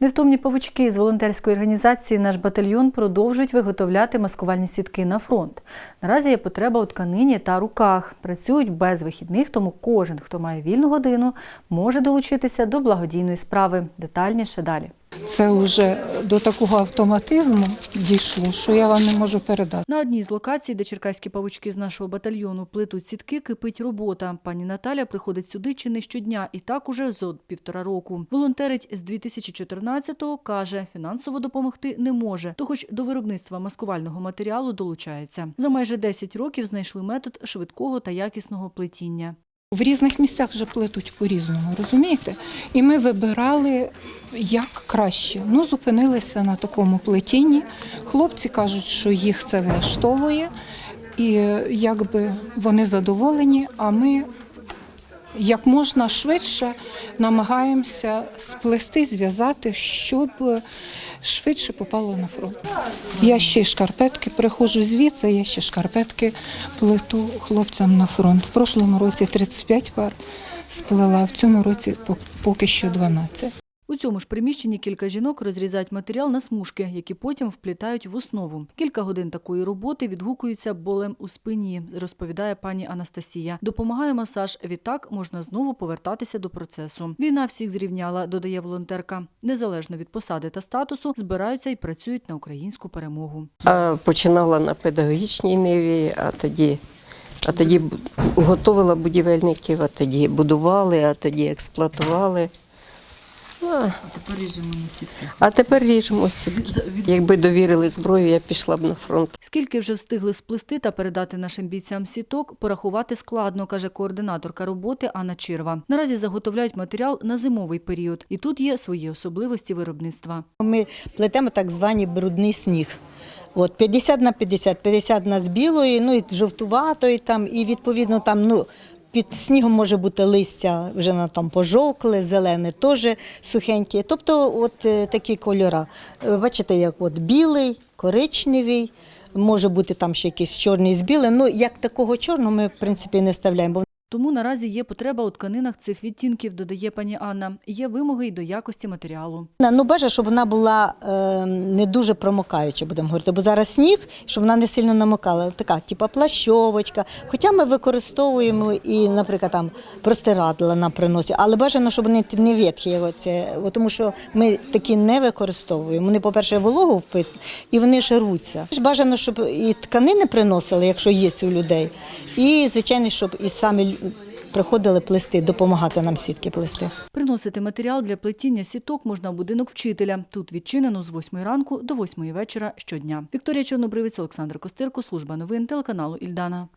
Невтомні павучки з волонтерської організації Наш батальйон продовжують виготовляти маскувальні сітки на фронт. Наразі є потреба у тканині та руках. Працюють без вихідних, тому кожен, хто має вільну годину, може долучитися до благодійної справи. Детальніше далі. Це вже до такого автоматизму дійшло, що я вам не можу передати. На одній з локацій, де черкаські павучки з нашого батальйону плетуть сітки, кипить робота. Пані Наталя приходить сюди чи не щодня, і так уже зо півтора року. Волонтерить з 2014-го, каже, фінансово допомогти не може, то хоч до виробництва маскувального матеріалу долучається. За майже 10 років знайшли метод швидкого та якісного плетіння. В різних місцях вже плетуть по-різному, розумієте? І ми вибирали як краще. Ну, зупинилися на такому плетінні. Хлопці кажуть, що їх це влаштовує, і е, якби вони задоволені, а ми як можна швидше намагаємося сплести, зв'язати, щоб швидше попало на фронт. Я ще шкарпетки приходжу звідси, я ще шкарпетки плету хлопцям на фронт. В прошлому році 35 пар сплела, в цьому році по- поки що 12. У цьому ж приміщенні кілька жінок розрізають матеріал на смужки, які потім вплітають в основу. Кілька годин такої роботи відгукуються болем у спині, розповідає пані Анастасія. Допомагає масаж. Відтак можна знову повертатися до процесу. Війна всіх зрівняла, додає волонтерка. Незалежно від посади та статусу, збираються і працюють на українську перемогу. Починала на педагогічній ниві, а тоді, а тоді готувала будівельників, а тоді будували, а тоді експлуатували. А, Тепер ріжемо на сітки. а тепер ріжемо сітки. Якби довірили зброю, я пішла б на фронт. Скільки вже встигли сплести та передати нашим бійцям сіток, порахувати складно, каже координаторка роботи Анна Чирва. Наразі заготовляють матеріал на зимовий період, і тут є свої особливості виробництва. Ми плетемо так званий брудний сніг. От 50 на 50, 50 на з білої, ну і жовтуватої там, і відповідно там, ну. Під снігом може бути листя, вже на там пожовкле, зелене, теж сухеньке. Тобто, от е, такі кольори. Е, Бачите, як от білий, коричневий, може бути там ще якийсь чорний з білим. Ну, як такого чорного ми, в принципі, не вставляємо. Тому наразі є потреба у тканинах цих відтінків, додає пані Анна. Є вимоги й до якості матеріалу. Ну, бажано, щоб вона була е, не дуже промокаюча, будемо говорити, бо зараз сніг, щоб вона не сильно намокала. Така, типу плащовочка. Хоча ми використовуємо і, наприклад, там простирадла нам приносять, але бажано, щоб вони не ветхі, от тому що ми такі не використовуємо. Вони, по-перше, вологу впитують і вони. Ж Бажано, щоб і тканини приносили, якщо є у людей, і, звичайно, щоб і самі приходили плести, допомагати нам сітки плести. Приносити матеріал для плетіння сіток можна в будинок вчителя. Тут відчинено з 8 ранку до 8 вечора щодня. Вікторія Чорнобривець, Олександр Костирко, служба новин телеканалу Ільдана.